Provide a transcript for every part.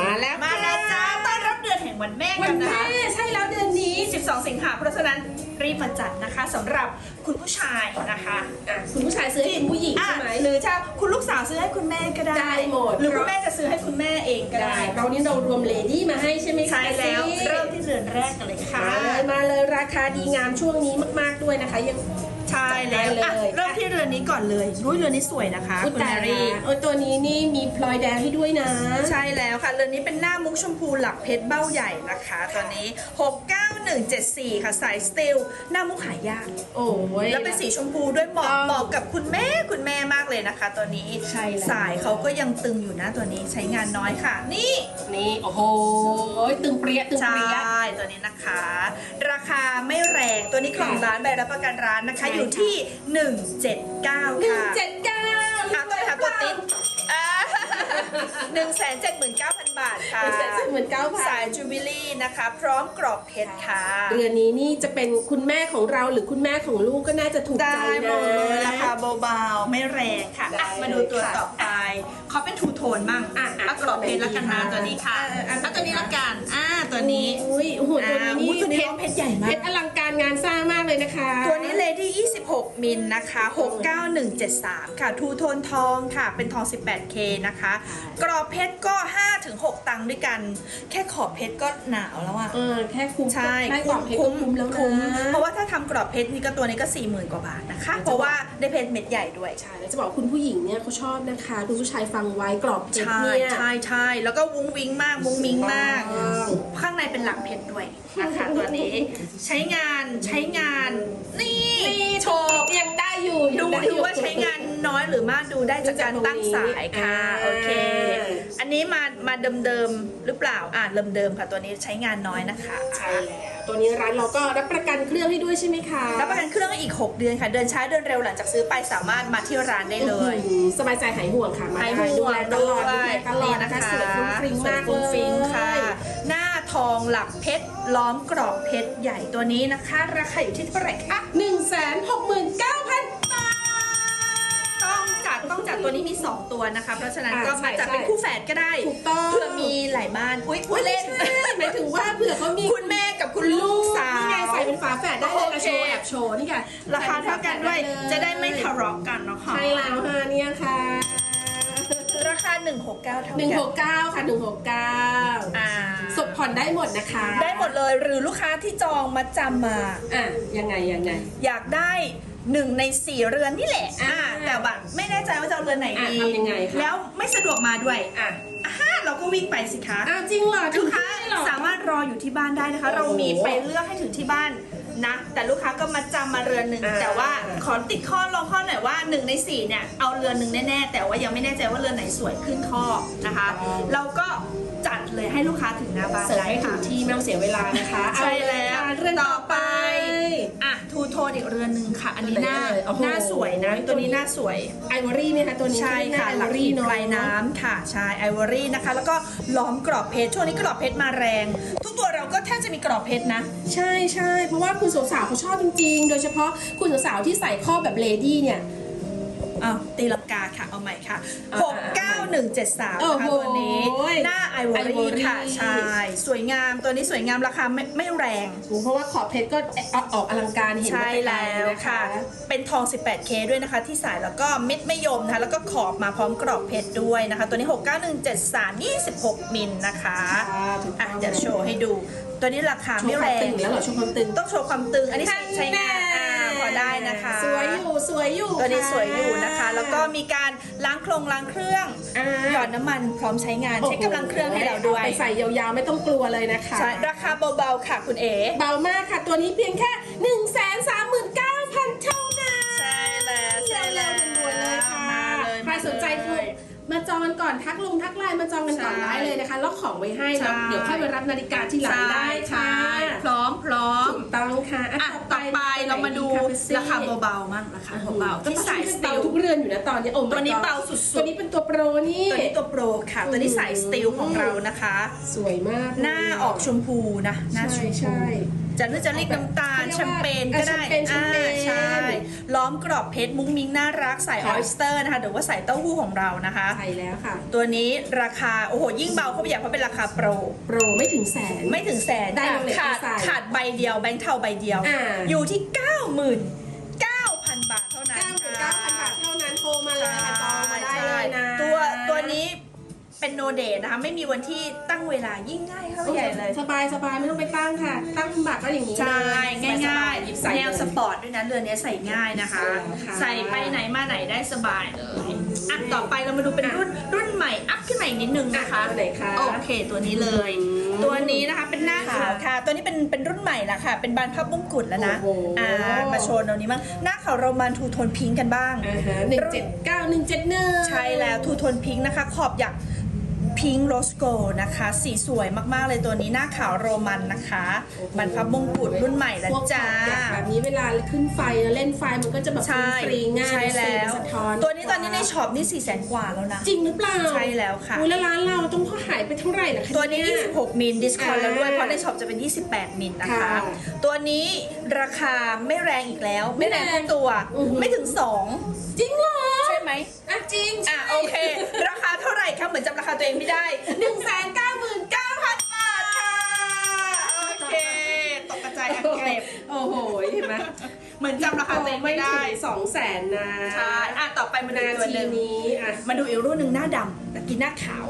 มาแล้วมาแล้วจ้าต้อนรับเดือนแห่งวันแม่วักันนนะแม่คะ ใช่แล้วเดือนนี้ 12 สิงหาเพราะฉะนั้นรีบมาจัดนะคะสำหรับคุณผู้ชายนะคะอะคุณผู้ชายซื้อให้คุณผู้หญิงอะใช่ไหม หรือจะคุณลูกสาวซื้อให้คุณแม่ก็ได้ได้หมด หรือคุณแม่จะซื้อให้คุณแม่เองก็ได้ได้เรานี่เรารวมเลดี้มาให้ใช่ไหมคะใช่แล้วซี่เริ่มที่เดือนแรกกันเลยค่ะ มาเลยมาเลยราคาดีงามช่วงนี้มาก ๆ ด้วยนะคะ ยัง ใช่แล้วจัดไปเลยอะเริ่มที่เรือนนี้ก่อนเลยรุ้ยเรือนนี้สวยนะคะอุยคุณตาแมยรี่ละเออตัวนี้นี่มีพลอยแดงให้ด้วยนะ ใช่แล้วค่ะ เรือนนี้เป็นหน้ามุกชมพูหลักเพชรเบ้าใหญ่นะคะตัวนี้ 69174 ค่ะสายสตีลหน้ามุกหายาก โอ้ย แล้วเป็นสีชมพูด้วยเหมาะต้อง เหมาะกับคุณแม่คุณแม่มาก เลยนะคะตัวนี้ใช่แล้ว สายเขาก็ยังตึงอยู่นะตัวนี้ใช้งานน้อยค่ะ นี่ นี่โอ้โหตึงเปรี้ยตึงใชเปรี้ย่ตัวนี้นะคะ ราคาไม่แรงตัวนี้ของค่ะร้านใบรับประกันร้านนะคะ ใช่อยู่ที่ 179 หนึ่งค่ะเจ็ดเก้าค่ะตัวค่ะตัวติ๊ดหนึ่งแสนเจ็ดหมื่นเก้าพันบาทค่ะเป็นแสน เหมือนเก้าพัสานยจูบิลี่นะคะ พร้อมกรอบเพชรค่ะ เรือนนี้นี่จะเป็นคุณแม่ของเราหรือคุณแม่ของลูกก็น่าจะถูกใจได้หมนะดเลยราคาเบาๆ ไม่แรงค่ะได้อะ มาดูตัวค่ะต่อไปเขาเป็นทูโทนมั่งอะอะเอากรอบเพชรละกันนะตัวไหนดีตัวนี้ค่ะคะอะอะเอาตัวนี้ละกันอ่าตัวนี้ อุ้ยโอ้โหตัวนี้อ่านี่อุ๊ยตัวนี้เพชรใหญ่มาก เพชรอลังการ งานสร้างมากเลยนะคะ ตัวนี้ Lady 26 มิลนะคะ 69173 ค่ะ ทูโทนทองค่ะ เป็นทอง 18K นะคะ กรอบเพชรก็ 5-6 ตังค์ด้วยกัน แค่ขอบเพชรก็หนาวแล้วอะเออแค่คุ้มใช่ได้กรอบเพชรก็คุ้มแล้วนะคุ้มเพราะว่าถ้าทำกรอบเพชรนี่ก็ตัวนี้ก็ 40,000 กว่าบาทนะคะ เพราะว่าได้เพชรเม็ดใหญ่ด้วย ใช่ แล้วจะบอกคุณผู้หญิงเนี่ยเขาชอบนะคะ คุณผู้ชายฟังไว้กรอบเพชรใช่เนี่ยใช่ใช่แล้วก็วุ้งวิ้งมากวุ้งวิ้งมากถูกต้องข้างในเป็นหลักเพชรด้วยนะคะตัวนี้ใช้งานใช้งาน นี่โชว์ยังได้อยู่ดูยังไดูว่าใช้งานน้อยหรือมากดูได้จากการตั้งสายค่ะอ่าโอเค อันนี้มามาเดิมๆหรือเปล่าอ่าเดิมๆค่ะตัวนี้ใช้งานน้อยนะคะใช่แล้วตัวนี้ร้านเราก็รับประกันเครื่องให้ด้วยใช่ไหมคะรับประกันเครื่องอีก 6 เดือนค่ะ เดินช้าเดินเร็วหลังจากซื้อไปสามารถมาที่ร้านได้เลย อื้อหือสบายใจหายห่วงค่ะมาหายได้ห่ดูวแลงตด้ลอดวดูยแลตลอดนี่นะคะสวยฟรุ้งฟริ้งสวยมากฟรุ้งฟริ้งเลยค่ะหน้า ทองหลักเพชรล้อมกรอบเพชรใหญ่ตัวนี้นะคะ ราคาอยู่ที่เท่าไหร่คะหนึ่งแสนหกหมื่นเก้าพันบาทต้องจัดต้องจัดตัวนี้มี 2 ตัวนะคะ เพราะฉะนั้นอ่าก็ใช่มาจัดใช่เป็นคู่แฝดก็ได้ถูกต้อง เพื่อมีหลายบ้านอุ้ยพูดเล่นไม่ใช่หมายถึงว่าเผื่อเขามีคุณแม่กับคุณลูกสาว นี่ไงใส่เป็นฝาแฝดได้เลยโอนะเค โชว์แอบโชว์นี่ไงราคาเท่ากันด้วย ใส่เป็นฝาแฝจะได้ไม่เลยทะเลาะกันเนาะค่ะ ใช่แล้วค่ะเนี่ยค่ะ ราคา 169 เท่าหนึ่งกัหกเก้าค่ะหนึ่งหกเก้าอ่าสดผ่อนได้หมดนะคะ ได้หมดเลยหรือลูกค้าที่จองมาจำมา อะยังไงยังไง อยากได้หนึ่งในสี่เรือนนี่แหละอ่าอ่าแต่ว่าไม่แน่ใจว่าจะเอาเรือนไหนอะดีทำยังไงคะ แล้วไม่สะดวกมาด้วยอะอ่าเราก็วิ่งไปสิคะ อ้าวจริงเหรอลูกค้าถึงที่เหรอ สามารถรออยู่ที่บ้านได้นะคะโอ้โหเรามีไปเลือกให้ถึงที่บ้าน นะ แต่ลูกค้าก็มาจำมาเรือนหนึ่งอ่า แต่ว่าขอติดข้อรองข้อหน่อยว่า1ใน4เนี่ยเอาเรือนหนึ่งแน่ๆแต่ว่ายังไม่แน่ใจว่าเรือนไหนสวยขึ้นข้อนะคะ เราก็จัดเลยให้ลูกค้าถึงหน้าบ้านเสิร์ฟได้ให้ถึค่ะงที่ไม่ต้องเสียเวลานะคะใช่แล้ว เอาเรื่องต่อไป อะทูโทนอีกเรือนหนึ่งค่ะ อันนี้หน้าตัวไหนเอ่ยโอ้โหหน้าสวยนะ ตัวนี้หน้าสวย ไอวอรี่เนี่ยค่ะตัวนี้ใช่ค่ะไอหวลัอกรี่หินเนาะปลายน้ำค่ะใช่ไอวอรี่นะคะ แล้วก็ล้อมกรอบเพชรช่วงนี้กรอบเพชรมาแรง ทุกตัวเราก็แทบจะมีกรอบเพชรนะ ใช่ใช่เพราะว่าคุณสาวๆเขาชอบจริงๆ โดยเฉพาะคุณสาวๆที่ใส่ข้อแบบเลดี้เนี่ย อ้าวตีลังกาค่ะ เอาใหม่ค่ะอ่า69173โอ้นะคะโหตัวนี้ หน้าไอวอรี่ Ivory ค่ะ ใช่ สวยงามตัวนี้สวยงามราคาไม่ไม่แรง เพราะว่าขอบเพชรก็ออกอลังการเห็นใช่กันไปแล้วนะค่ะ เป็นทอง 18K ด้วยนะคะ ที่สายแล้วก็เม็ดมะยมนะคะ แล้วก็ขอบมาพร้อมกรอบเพชรด้วยนะคะ ตัวนี้ 69173 26 มิลนะคะค่ะถูกต้อะองเดี๋ยวโชว์ให้ดู ตัวนี้ราคาโชไม่ว์คแรวามตึงงแล้วเหรอโชว์ความตึงต้องโชว์ความตึง อันนี้ใช้ใช้งาน อ่าพอได้นะคะ สวยอยู่สวยอยู่ตัวนี้ค่ะสวยอยู่นะคะ แล้วก็มีการล้างโครงล้างเครื่องอ่าหยอดน้ำมันพร้อมใช้งานเช็คกำลังเครื่องให้เราด้วย ไปใส่ยาวๆไม่ต้องกลัวเลยนะคะใช่ราคาเบาๆค่ะคุณเอ๋เบามากค่ะ ตัวนี้เพียงแค่ 1 3 9 0 0 0เท่านั้น ใช่แล้วใช่แล้วด่วนๆเลยค่ะ มาเลยใครสนใจมาคุเลย มาจองก่อนทักลุงทักไลน์มาจองกันก่อนใช่ได้เลยนะคะล็อกของไว้ให้ใช่แล้วเดี๋ยวค่อยไปรับนาฬิกาที่หลังได้ค่ะใช่พร้อมพร้อม ถูกต้องค่ะอะต่อ ไปเรามาดูราคาเบาๆมั่งราคาเบาๆที่สายสเบาตีลทุกเรือนอยู่นะตอนนี้โอ้ my ตัวนี้ god เบาสุดๆตัวนี้เป็นตัวโปรนี่ตัวนี้ตัวโปรค่ะ ตัวนี้สายสตีลของเรานะคะ สวยมาก หน้าออกชมพูนะหน้าชใช่มพูใช่ จะนึกจะเรียกน้ำตาลแชมเปญก็ได้แชมเปญใช่ล้อมกรอบเพชรมุ้งมิ้งน่ารักใส่ออสเตอร์นะคะหรือว่าใส่เต้าหู้ของเรานะคะใช่แล้วค่ะ ตัวนี้ราคาโอ้โหยิ่งเบาเข้าไปใหญ่เพราะเป็นราคาโปรโปรไม่ถึงแสนไม่ถึงแสนได้ขาดขาดใบเดียวแบงค์เทาใบเดียว อยู่ที่ 9 0,000 เป็นโนเดทนะคะ ไม่มีวันที่ตั้งเวลายิ่งง่ายเข้าไปใหญ่เลย สบายสบายไม่ต้องไปตั้งค่ะ ตั้งบัตรก็อย่างนี้ใช่เลยง่ายหยิบๆใส่แนวเลยสปอร์ตด้วยนะเรือนนี้ใส่ง่ายนะคะใช่แล้วค่ะใส่ไปไหนมาไหนได้สบายเลยอะต่อไปเรามาดูเป็นรุ่นรุ่นใหม่อัพขึ้นมาอีกนิดนึงนะคะอะตัวไหนคะโอเคตัวนี้เลยอืมตัวนี้นะคะเป็นหน้าขาวค่ะค่ะ ตัวนี้เป็นเป็นรุ่นใหม่ละค่ะ เป็นบานพับมงกุฎแล้วนะโอ้โหอ่ามาโชว์ตรงนี้บ้างหน้าขาวโรมันทูโทนพิงค์กันบ้างอ่าฮะหนึ่งเจ็ดเก้าหนึ่งเจ็ดหนึ่งใช่แล้วทูโทนพิงค์นะคะ ขอบอยาก พิงค์โรสโกนะคะ สีสวยมากๆเลยตัวนี้หน้าขาวโรมันนะคะบรรพับมงกุฎรุ่นใหม่แล้วพวกจ้าขอบอยากแบบนี้เวลาขึ้นไฟเล่นไฟมันก็จะแบบใช่ฟรีง่ายใช่แล้วสะท้อนตัวนี้ตอนนี้ในช็อปนี่4ี่แสนกว่าแล้วนะ จริงหรือเปล่าใช่แล้วค่ะ อุ๊ยแล้วร้านเราต้องเขาหายไปเท่าไหร่นะคะตัวนี้ เย 26 มิลดิสคอนอ่าแล้วด้วย เพราะในช็อปจะเป็น 28 มิลนะคะ ค่ะตัวนี้ราคาไม่แรงอีกแล้ว ไม่แรงไม่แรงทุกตัว อือหือ ไม่ถึงจริงเหรอ2ใช่ ไหมอะจริงอะโอเค ราคาเท่าไหร่คะเหมือนจำราคาตัวเองไม่ได้หนึ่งแสนเก้าหมื่นเก้าพันบาทค่ะ โอเค ตกกระจายอักเกร็บโอ้โหเห็นไหมเหมือนจำราคาตัวเองไม่ได้สองแสนนะใช่อะต่อไปมาดูนาอีกตัวทีหนึ่งนี้อะมาดูอีกรุ่นหนึ่งหน้าดำตะกี้หน้าขาว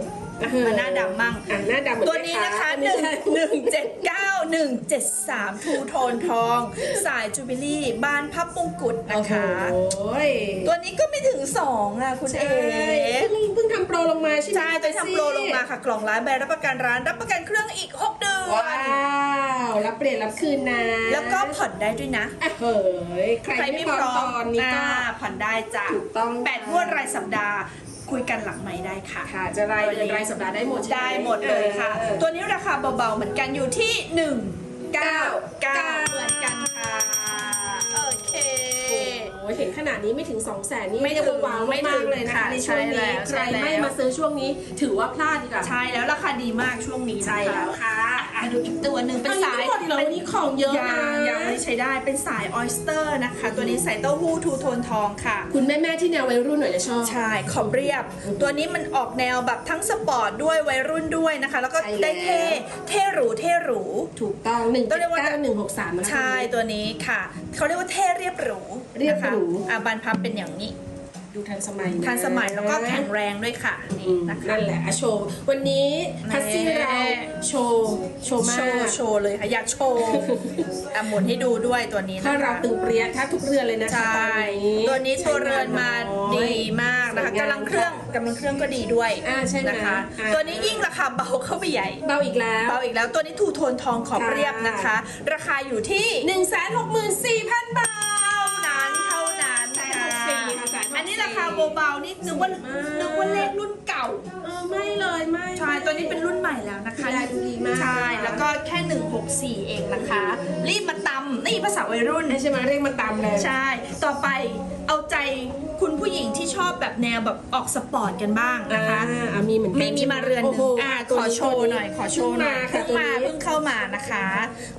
มาหน้าดำมั่ง อะหน้าดำเหมือตัวนี้นะคะไม่1ใช่1 7 9 1 7 3 ทูโทนทอง สายจูบิลี่บานพับมงกุฎนะคะ โอ้ยตัวนี้ก็ไม่ถึง 2 อะ คุณเอ๋เพิ่งเพิ่งทำโปรลงมาใช่ไหมใช่ตัวทำโปรลงมาค่ะ กล่องร้านใบรับประกันร้าน รับประกันเครื่องอีก 6 เดือนว้าวรับเปลี่ยนรับคืนนะ แล้วก็ผ่อนได้ด้วยนะอะเฮ้ยใครใครไม่ไม่พร้อมพร้อมตอนนี้ก็อ่าผ่อนได้จ้ะถูกต้องแปดงวดรายสัปดาห์ คุยกันหลังไม่ได้ค่ะ ค่ะ จะรายเดือนรายสัปดาห์ได้หมดใช่ไหมได้หมดเลยค่ะ ออ ตัวนี้ราคาเบาๆเหมือนกันอยู่ที่ 1 9 9เหมือนกันค่ะโอเคโอ้ยเห็นขนาดนี้ไม่ถึง 2 0 0แสนนี่ไม่เรียกว่าถึงว้าวไม่ถึมางกๆเลยนะคะค่ะในช่วงใช่แล้นี้วใครใช่แล้ว ไม่มาซื้อช่วงนี้ถือว่าพลาดดีกว่าใช่แล้วราคาดีมากช่วงนี้ใช่นะคะแล้วค่ะอะมาดูอีกตัวหนึ่งเป็นอันนี้สายไม่หมดอีกเหรอวันนี้ของเยอะยันะงยังไม่ใช้ได้เป็นสายออยสเตอร์นะคะ ตัวนี้ใส่เต้าหู้ทูโทนทองค่ะ คุณแม่แม่ๆที่แนววัยรุ่นหน่อยจะชอบ ใช่ ขอบเรียบ ตัวนี้มันออกแนวแบบทั้งสปอร์ตด้วยวัยรุ่นด้วยนะคะ แล้วก็ใช่แล้ว ได้เท่เท่หรูเท่หรู ถูกต้อง1ต้องเรียกว่า9 1 6 3นะคะ ใช่ตัวนี้ค่ะ เขาเรียกว่าเท่เรียบหรูเรียบหรูนะคะอะบานพับเป็นอย่างนี้ ดูทันสมัยะทันสมัยแล้วก็แข็งแรงด้วยค่ะอืนี่มนะคะ นั่นแหละอะโชว์ วันนี้พัซซี่เรา โชว์ โชว์มาโชว์กโชว์เลยค่ะ อยากโชว์ อะหมุนให้ดูด้วยตัวนี้ถ้านะเราคะตึงเปรี้ยแทบทุกเรือนเลยนะคะใช่ตอนนี้ตัวนี้ตัวเรือนมาดีมากนะคะสวยงามกำลังเครื่องกำลังเครื่องก็ดีด้วยอ่าใช่ไหมนะคะ อ่า ตัวนี้ยิ่งราคาเบาเข้าไปใหญ่ เบาอีกแล้ว เบาอีกแล้วตัวนี้ทูโทนทองขอบค่ะ เรียบนะคะ ราคาอยู่ที่ 1 6 4 0 0 0 บาทเท่า เบาๆนี่นึกว่าสวยมากนึกว่าเลขรุ่นเก่า เออไม่เลยไม่ใช่ตัวนี้เป็นรุ่นใหม่แล้วนะคะดูแลดูดีมากใช่แล้วก็แค่ 164 เองนะคะ รีบมาตำนี่ภาษาวัยรุ่นใช่ไหมเรียกมาตามเลยใช่ ต่อไปเอาใจคุณ ผู้หญิงที่ชอบแบบแนวแบบออกสปอร์ตกันบ้างอ่านะคะอ่ามีเหมือนกัมีมีมาเรือนหโอ้นึ่โหงอะตัวขอโชว์หน่อยขอโชว์หน่อยเพิ่เพิ่งงมามาค่ะตัวนี้ เพิ่งเข้ามานะคะ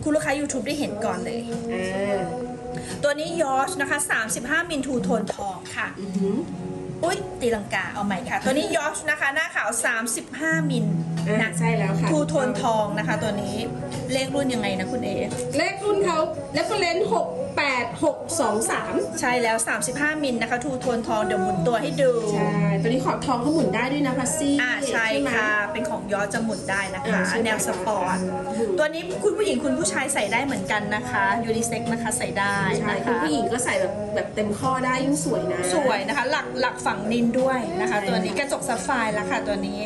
คุณลูกค้า YouTube ได้เห็นก่อนเลย อ่าตัวนี้ยอชนะคะ 35 มิลทูโทนทองค่ะ อือหือ อุ้ยตีลังกาเอาใหม่ค่ะ ตัวนี้ยอชนะคะ หน้าขาว 35 มิลอ่านะใช่แล้วค่ะ ทูโทนทองนะคะ ตัวนี้เลขรุ่นยังไงนะคุณเอ เลขรุ่นเขาแล้ วก็เลนหกแปดหกสองสามใช่แล้ว 35 มิลนะคะ ทูโทนทองเดี๋ยวหมุนตัวให้ดูใช่ตัวนี้ขอบทองเขาหมุนได้ด้วยนะพัซซี่อ่าใช่ไหม ค่ะ เป็นของยอชจะหมุนได้นะคะ อ่าใช่ไหมแนวสปอร์ต อืม ตัวนี้คุณผู้หญิงคุณผู้ชายใส่ได้เหมือนกันนะคะยูนิเซ็กนะคะใส่ได้ใช่นะคุณคะ ผู้หญิงก็ใส่แบบแบบเต็มข้อได้ยิ่งสวยนะ สวยนะคะ หลักหลักฝั่งนินด้วยนะคะ ใช่ ตัวนี้กระจกซัฟไฟร์แล้วค่ะตัวนี้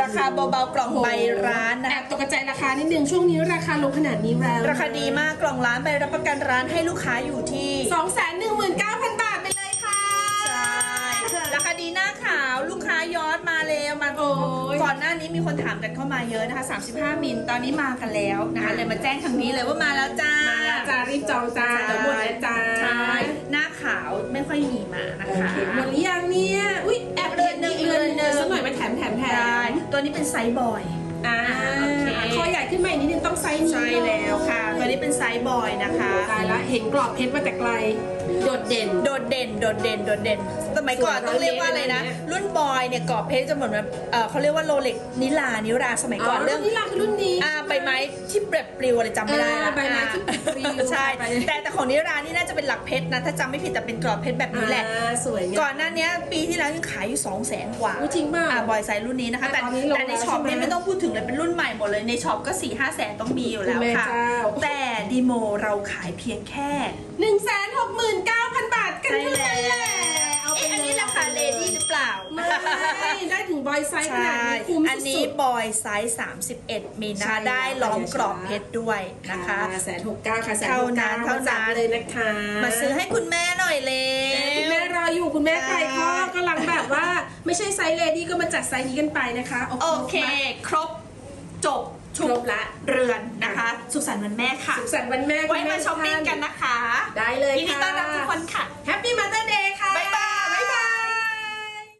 ราคาเบาๆกล่องใบร้านนะแอคะ บตกใจราคานิดนึงช่วงนี้ราคาลงขนาดนี้แล้ว ราคาดีมากกล่องร้านใบรับประกันร้านให้ลูกค้าอยู่ที่สองแสนหนึ่งหมื่นเก้าพันบาทไปเลยค่ะ ใช่ราคาดีหน้าขาวลูกค้ายอดมาเร็วมาโอ้ย ก่อนหน้านี้มีคนถามกันเข้ามาเยอะนะคะ 35 มิลตอนนี้มากันแล้วนะคะเลยมาแจ้งทางนี้เลยว่ามาแล้วจ้า มาแล้วจ้ารีบจองจ้าใช่เดี๋ยวหมดแล้วจ้าใช่หน้าขาวไม่ค่อยมีมานะโอคะเคหมดหรือยังเนี่ย อุ้ยแอบเรือนหนึ่งอีกเรือนเรือนหนึ่หนึ่งงสักหน่อยมาแถมแถมแถใช่มตัวนี้เป็นไซส์บอย อ่าโอเคคอใหญ่ขึ้นมาอีกนิดนึงต้องไซส์นี้ใช่แล้วค่ะ ตัวนี้เป็นไซส์บอยนะคะตายละเห็นกรอบเพชรมาแต่ไกล โดดเด่น โดดเด่น โดดเด่น โดดเด่น สมัยก่อนสวยต้องเรียกว่าอะไรนะร้อยเมตรเลยนะ รุ่นบอยเนี่ยกรอบเพชรจะเหมือนแบบเอ่อเขาเรียกว่าโรเล็กนิลานิราสมัยก่อนเรื่องนี่ล่ะคือรุ่นนี้อ่าใบไม้ที่เปรบปลิวอะไรจำไม่ได้เอละอใบไม้ที่ปลิวใช่ไปแต่แต่ของนิรานี่น่าจะเป็นหลักเพชรนะถ้าจำไม่ผิดแต่เป็นกรอบเพชรแบบนี้แหละอ่าสวยงามก่อนหน้านี้ปีที่แล้วยังขายอยู่2 0 0แสนกว่าอุ๊ยจริงเปล่าอ่าบอยไซส์รุ่นนี้นะคะแต่แต่ตอนนี้ลงแต่ในแล้วช็อปใช่ไหมเนี่ยไม่ต้องพูดถึงเลยเป็นรุ่นใหม่หมดเลยในช็อปก็4ี่ห้าแสนต้องมีอยู่แล้วคุณแม่ค่ะเจ้าแต่ดีโมเราขายเพียงแค่หนึ่งแสนหกหมื่นเก้าพันบาทกันใช่เท่าแล้นั้นแหละวเอาไปเอ๊ะอันนี้ราคาเลดี้หรือเปล่า ไม่ได้ถึงบอยไซส์ขใช่นาดนี้คุ้มอันนี้สุดบอยไซส์31มิลนะใช่คะได้ล้อมกรอบเพชรด้วยๆนะคะแสนหกเก้าค่ะแสนเท่าหกนั้เก้านเท่านั้นเลยนะคะ มาซื้อให้คุณแม่หน่อยเลยคุณแม่รออยู่คุณแม่ใครใช่ข้อกำลังแบบว่า ไม่ใช่ไซส์เลดี้ก็มาจัดไซส์นี้กันไปนะคะ โอเค ครบ จบครบละเรือนนะคะ สุขสันต์วันแม่ค่ะ สุขสันต์วันแม่ไว้คุณแมาช้อปปิ้งกันนะคะ ได้เลยยินดีต้อนรับทุกคนค่ะแฮปปี้มาเต